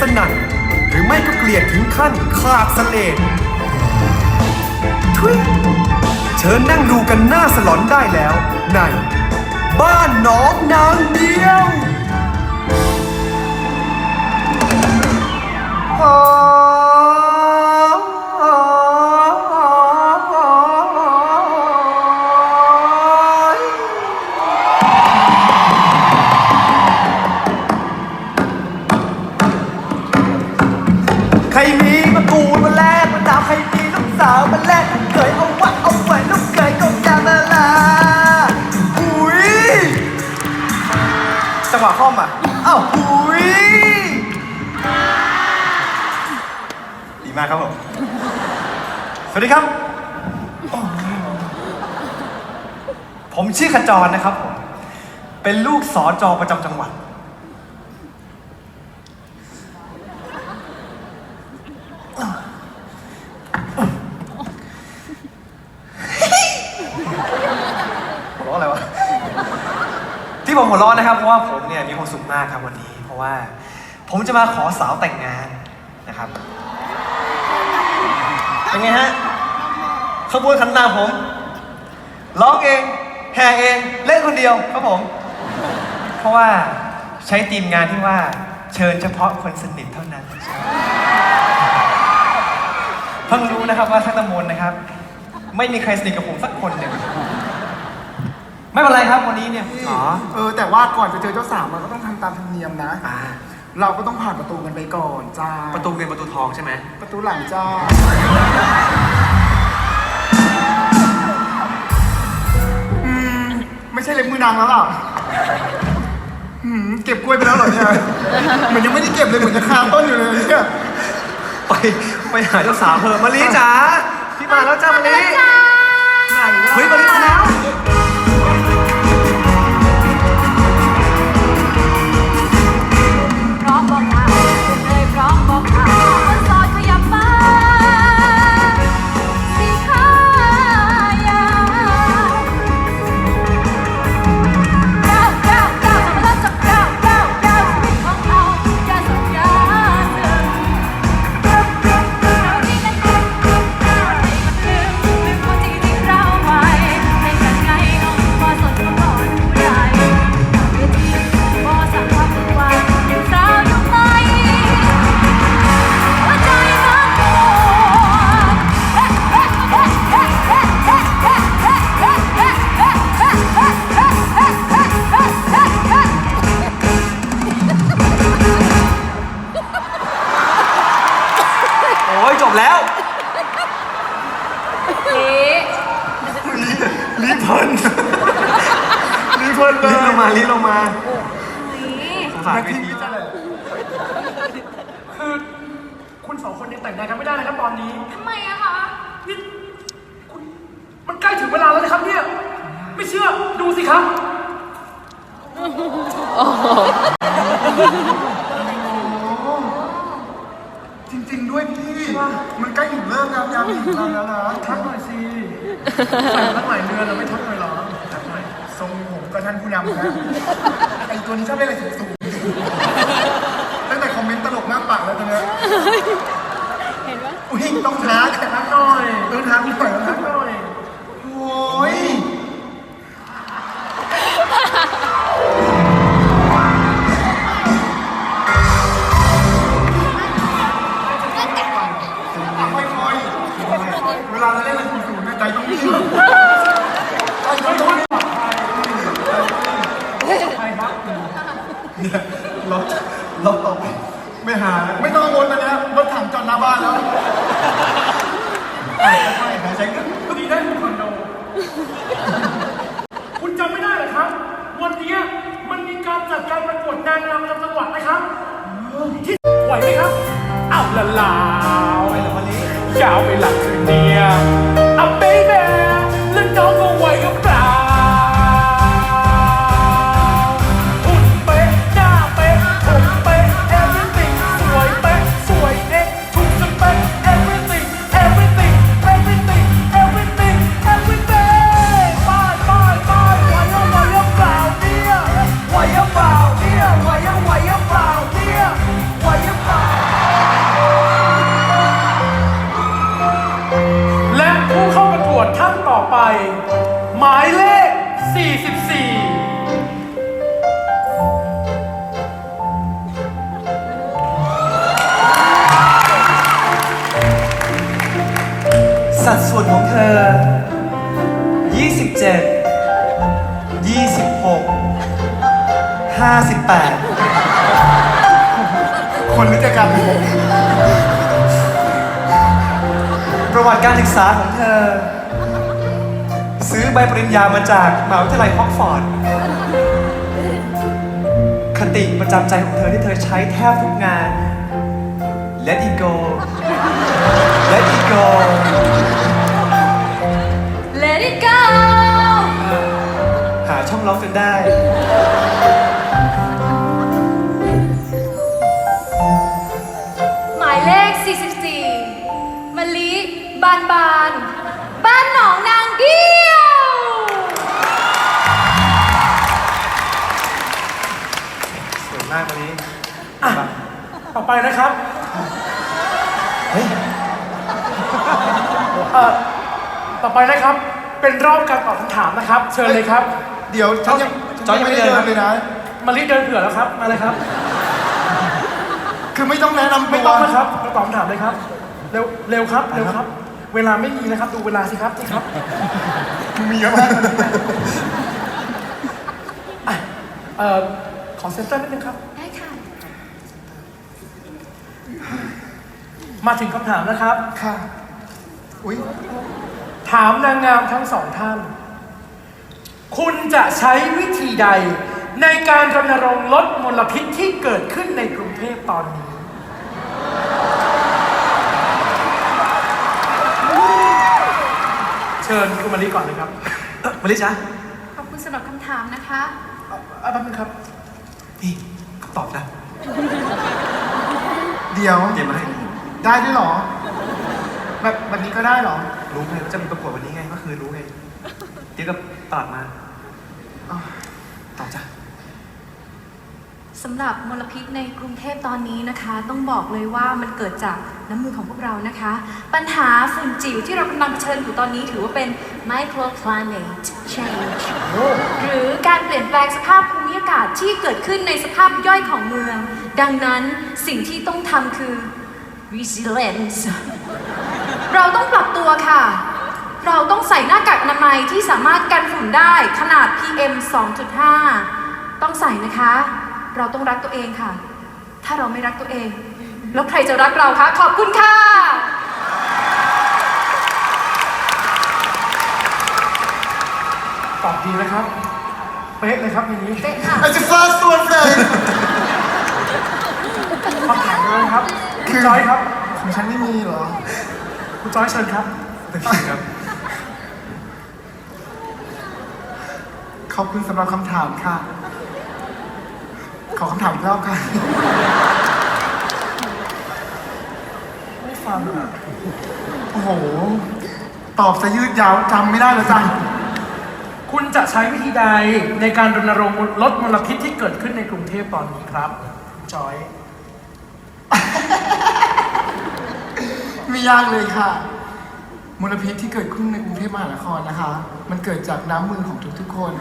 สนั่นหรือไม่ก็เกลียดถึงขั้นขาดสเลดทุยเชิญนั่งดูกันหน้าสลอนได้แล้ว ใน บ้านน้องนางเดียวใวัสดีครับ ผมชื่อขจรนะครับผมเป็นลูกสอจอประจำจังหวัด หัวเราะอะไรวะ ที่ผมหัวเราะนะครับ เพราะว่าผมเนี่ยมีความสุขมากครับวันนี้ เพราะว่า ผมจะมาขอสาวแต่งงานนะครับ เป็นไงฮะ ขบวนขันหน้าผม ร้องเอง แห่เอง เล่นคนเดียวครับผม เพราะว่าใช้ทีมงานที่ว่าเชิญเฉพาะคนสนิทเท่านั้นเพิ่งรู้นะครับว่าทั้งตำบลนะครับ ไม่มีใครสนิทกับผมสักคนหนึ่งไม่เป็นไรครับวันนี้เนี่ยอ๋อเออแต่ว่าก่อนจะเจอเจ้าสาวมันก็ต้องทำตามธรรมเนียมนะ อ่าเราก็ต้องผ่านประตูกันไปก่อนจ้าประตูเงินประตูทองใช่ไหม ประตูหลังจ้า ไม่ใช่เล็บมือนางแล้วล่ะอืมเก็บกล้วยไปแล้วเหรอเนี่ยเหมือนยังไม่ได้เก็บเลยเหมือนจะคาต้นอยู่เลยเนี่ย ไปไปหาเจ้าสาวเถอะมาลีจ๋าพี่มาแล้วจ้ามาลี จริง ๆ ด้วยพี่ มันใกล้ถึงเลิกงามยามดีของเราแล้วนะ ทักหน่อยสิใส่มาตั้งหลายเดือนแล้วไม่ทักหน่อยเหรอทักหน่อยทรงผมก็ท่านผู้นำนะไอตัวนี้ชอบเล่นอะไรสูงๆตั้งแต่คอมเมนต์ตลกมากปากแล้วตอนเนี้ยเห็นปะอุ้ยต้องทักทักหน่อยต้องทักหน่อยต้องทัทักกหหน่อย ยาวไปหลังคืนเดียอเายเลข 44 สัดส่วนของเธอ 27 26 58 คนรู้จักกันประวัติการศึกษาของเธอ อใบปริญญามาจากมหาวิทยาลัยฮอกฟอร์ด คติประจำใจของเธอที่เธอใช้แทบทุกงาน Let it go Let it go Let it go หาช่องล็อกจนได้ ไปนะครับเฮ้ยเอ่อต่อไปนะครับ เป็นรอบการตอบคำถามนะครับ เชิญเลยครับเดี๋ยวฉันยังจอยยังไม่ได้เดินเลยนะ มารีเดินเผื่อแล้วครับ มาเลยครับ คือไม่ต้องแนะนำตัวไม่ต้องนะครับมาตอบคำถามเลยครับ เร็ว เร็วครับ เร็วครับ เวลาไม่มีนะครับ ดูเวลาสิครับนี่ครับ มีเยอะมากอะเอ่อขอเซ็นเตอร์นิดนึงครับ ได้ค่ะ มาถึงคำถามนะครับ ค่ะ อุ้ยถามนางงามทั้งสองท่าน คุณจะใช้วิธีใดในการรณรงค์ลดมลพิษที่เกิดขึ้นในกรุงเทพตอนนี้ เชิญคุณมารีก่อนเลยครับมาริจ๊ะขอบคุณสำหรับคำถามนะคะ เอาเอาแป๊บนึงครับ นี่คำตอบนะ เดี๋ยว เตรียมมาให้ ได้ด้วยเหรอ แบบแบบนี้ก็ได้เหรอ รู้ไงว่าจะมีประกวดวันนี้ไงเมื่อคืนรู้ไงเดี๋ยวก็ตอบมาตอบจ้ะ สำหรับมลพิษในกรุงเทพตอนนี้นะคะ ต้องบอกเลยว่ามันเกิดจากน้ำมือของพวกเรานะคะ ปัญหาฝุ่นจิ๋วที่เรากำลังเผชิญอยู่ตอนนี้ถือว่าเป็น microclimate change หรือการเปลี่ยนแปลงสภาพภูมิอากาศที่เกิดขึ้นในสภาพย่อยของเมือง ดังนั้นสิ่งที่ต้องทำคือ resilience เราต้องปรับตัวค่ะ เราต้องใส่หน้ากากอนามัยที่สามารถกันฝุ่นได้ขนาด PM 2.5 ต้องใส่นะคะ เราต้องรักตัวเองค่ะ ถ้าเราไม่รักตัวเอง แล้วใครจะรักเราคะ ขอบคุณค่ะ ตอบดีนะครับ เป๊ะเลยครับอย่างนี้เป๊ะค่ะ I just first one thing คำถามเลยครับ คุณจอยครับ ของฉันไม่มีเหรอ คุณจอยเชิญครับ ครับ ขอบคุณสำหรับคำถามค่ะ ขอคำถามอีกรอบค่ะ ไม่ฟังอะ โอ้โห ตอบซะยืดยาวจำไม่ได้เลยจ้ะคุณจะใช้วิธีใดในการรณรงค์ลดมลพิษที่เกิดขึ้นในกรุงเทพตอนนี้ครับคุณจอย ไม่ยากเลยค่ะ มลพิษที่เกิดขึ้นในกรุงเทพมหานครนะคะ มันเกิดจากน้ำมือของทุกๆคน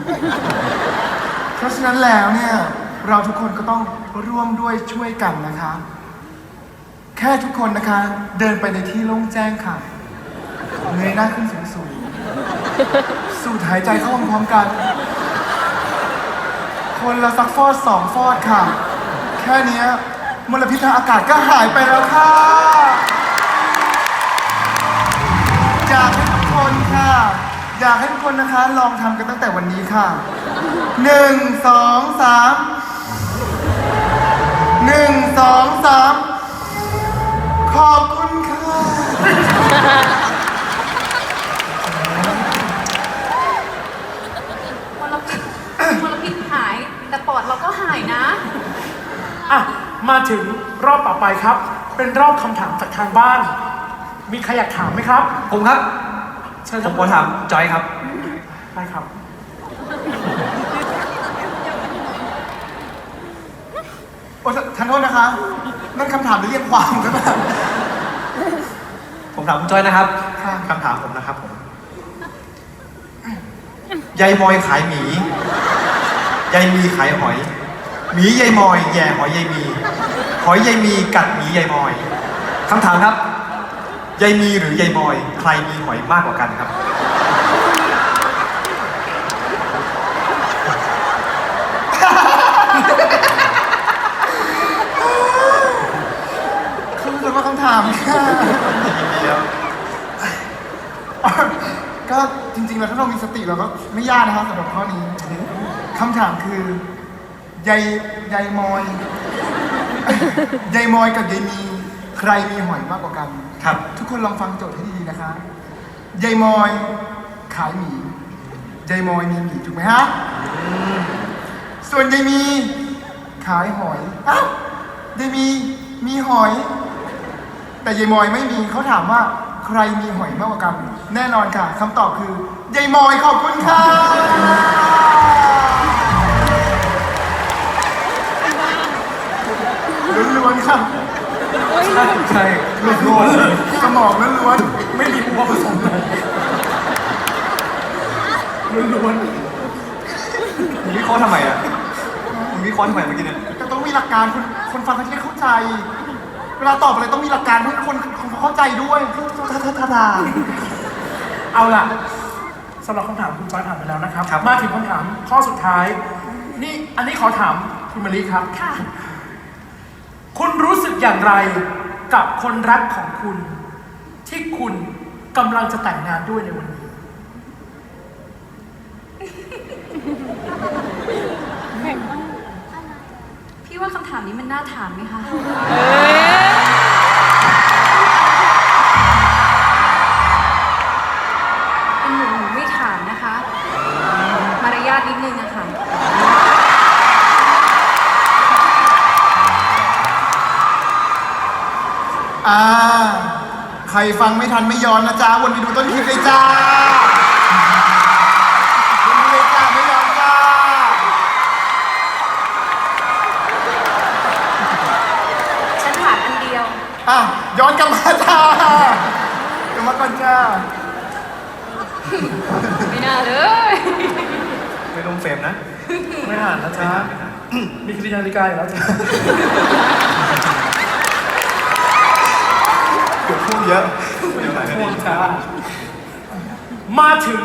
เพราะฉะนั้นแล้วเนี่ย เราทุกคนก็ต้องร่วมด้วยช่วยกันนะคะ แค่ทุกคนนะคะ เดินไปในที่โล่งแจ้งค่ะเงยหน้าขึ้นสูงๆสูดหายใจเข้าพร้อมกัน คนละสักฟอดสองฟอดค่ะ แค่นี้มลพิษทางอากาศก็หายไปแล้วค่ะ อยากให้ทุกคนนะคะ ลองทำกันตั้งแต่วันนี้ค่ะหนึ่งสองสามหนึ่งสองสามขอบคุณค่ะมลพิษมลพิษหาย แต่ปอดเราก็หายนะ อะ มาถึงรอบต่อไปครับ เป็นรอบคำถามจากทางบ้าน มีใครอยากถามไหมครับ ผมครับ เชิญคผรับมขอถามจอยครับ ได้ครับ โอ้ทันโทษนะคะ นั่นคำถามหรือเรียกความกันบ้างผมถามคุณจอยนะครับค่ะคำถามผมนะครับผมยายมอยขายหมียายมีขายหอย หมียายมอย แย่หอยยายมี หอยยายมีกัดหมียายมอยคำถามครับ ยายมีหรือยายบอย ใครมีหอยมากกว่ากันครับ คือสำหรับคำถามค่ะก็จริง ๆ แล้วถ้าเรามีสติเราก็ไม่ยากนะครับสำหรับข้อนี้คำถามคือยายยายมอยยายมอยกับยายมี ใครมีหอยมากกว่ากัน ครับ คนลองฟังโจทย์ให้ดีๆนะคะใยมอยขายหมีใยมอยมีหมีถูกไหมฮะส่วนใยมีขายหอยอ้าวใยมีมีหอย แต่ยายมอยไม่มีเขาถามว่าใครมีหอยมากกว่ากัน แน่นอนค่ะคำตอบคือยายมอยขอบคุณค่ะล้วนๆค่ะ ใช่ใช่ลูกโลดสมองล้วนไม่มีอุปผสมเลยล้วนมึงวิเคราะห์ทำไมอะมึงวิเคราะห์ทำไมเมื่อกี้เนี่ยๆแต่ต้องมีหลักการคนคนฟังเขาจะได้เข้าใจ เวลาตอบอะไรต้องมีหลักการให้คนคนเข้าใจด้วยท่าท่าท่าท่าๆเอาล่ะสำหรับคำถามคุณฟ้าถามไปแล้วนะครับครับ มาถึงคำถามข้อสุดท้าย นี่อันนี้ขอถามคุณมารีครับ ค่ะ คุณรู้สึกอย่างไร กับคนรักของคุณ ที่คุณกำลังจะแต่งงานด้วยในวันนี้ พี่ว่าคำถามนี้มันน่าถามไหมคะ ใครฟังไม่ทันไม่ย้อนนะจ๊ะวนไปดูต้นคลิปเลยจ้าวนไปเลยจ้าไม่ย้อนจ้าฉันถามอันเดียว อะย้อนกลับมาจ้ากลับมาก่อนจ้าไม่น่าเลย ไม่ลงเฟรมนะ ไม่อ่านนะจ๊ะมีคดีนาฬิกาอยู่แล้วจ้ะ พูดเยอะเดี๋ยวหลายนาห่วงทีจ้ามาถึง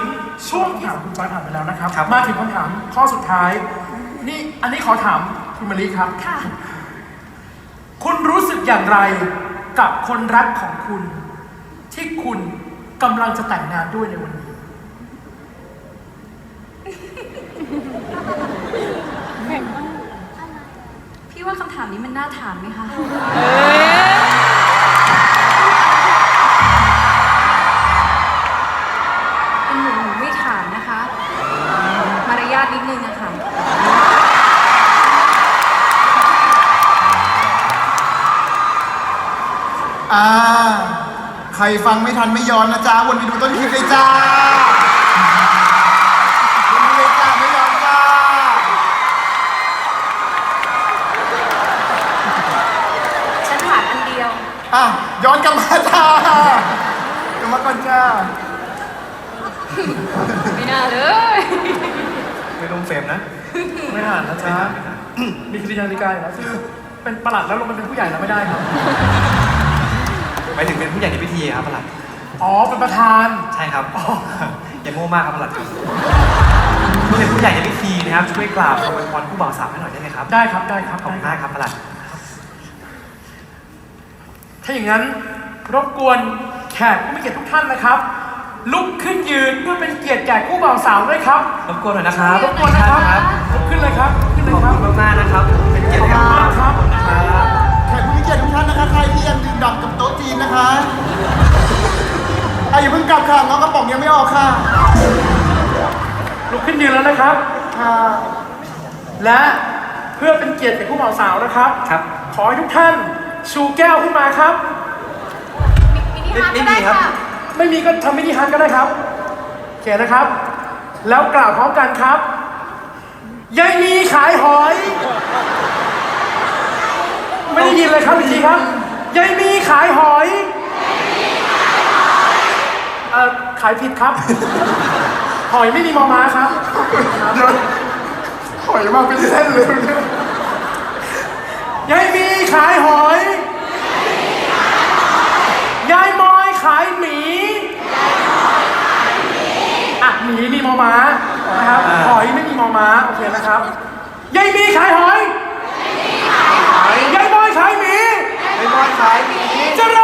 ช่วงถามคุณฟ้าถามไปแล้วนะครับครับ มาถึงคำถามข้อสุดท้าย นี่อันนี้ขอถามคุณมารีครับ ค่ะ คุณรู้สึกอย่างไรกับคนรักของคุณ ที่คุณกำลังจะแต่งงานด้วยในวันนี้ พี่ว่าคำถามนี้มันน่าถามไหมคะ ใครฟังไม่ทันไม่ย้อนนะจ๊ะวนไปดูต้นคลิปเลยจ้าวนไปเลยจ้าไม่ย้อนจ้าฉันถามอันเดียว อะย้อนกลับมาจ้ากลับมาก่อนจ้าไม่น่าเลย ไม่ลงเฟรมนะ ไม่อ่านนะจ๊ะมีคดีนาฬิกาอยู่แล้วคือเป็นประหลัดแล้วลงมาเป็นผู้ใหญ่แล้วไม่ได้ครับ หมายถึงเป็นผู้ใหญ่ในพิธีครับประหลัด อ๋อเป็นประธานใช่ครับอย่าโง่มากครับประหลัดครับผู้เป็นผู้ใหญ่ในพิธีนะครับช่วยกราบขอวยพรผู้บ่าวสาวให้หน่อยได้ไหมครับ ได้ครับได้ครับขอบคุณได้มากครับประหลัด ถ้าอย่างนั้นรบกวนแขกผู้มีเกียรติทุกท่านนะครับ ลุกขึ้นยืนเพื่อเป็นเกียรติแก่คู่บ่าวสาวด้วยครับรบกวนหน่อยนะครับรบกวนนะครับ ลุกขึ้นเลยครับขึ้นเลขยอบครับ คุณมากๆนะครับ เป็นเกียรติขอบกับคุณมากครับนะครับ แขกผู้มีเกียรติทุกท่านนะคะใครที่ยังดื่มด่ำกับโต๊ะจีนนะคะอะอย่าเพิ่งกลับค่ะน้องกระป๋องยังไม่ออกค่ะลุกขึ้นยืนแล้วนะครับ ค่ะ และเพื่อเป็นเกียรติแก่คู่บ่าวสาวนะครับ ครับ ขอให้ทุกท่านชูแก้วขึ้นมาครับ มินิฮาร์ทก็ได้ค่ะ ไม่มีก็ทำมินิฮัทก็ได้ครับโอเคนะครับ แล้วกล่าวพร้อมกันครับยายมีขายหอย ไม่ได้ยินเลยครับอีกทีครับ ยายมีขายหอยเอ่อขายผิดครับ หอยไม่มีมอม้าครับ เดี๋ยวหอยมาเป็นเส้นเลยเนี่ยยายมีขายหอย ยายมอยขายหมีอะหมีมีมอม้านะครับอ่าหอยไม่มีมอม้าโอเคนะครับ ยายมีขายหอย ก้อนไม้นี้ เจรอ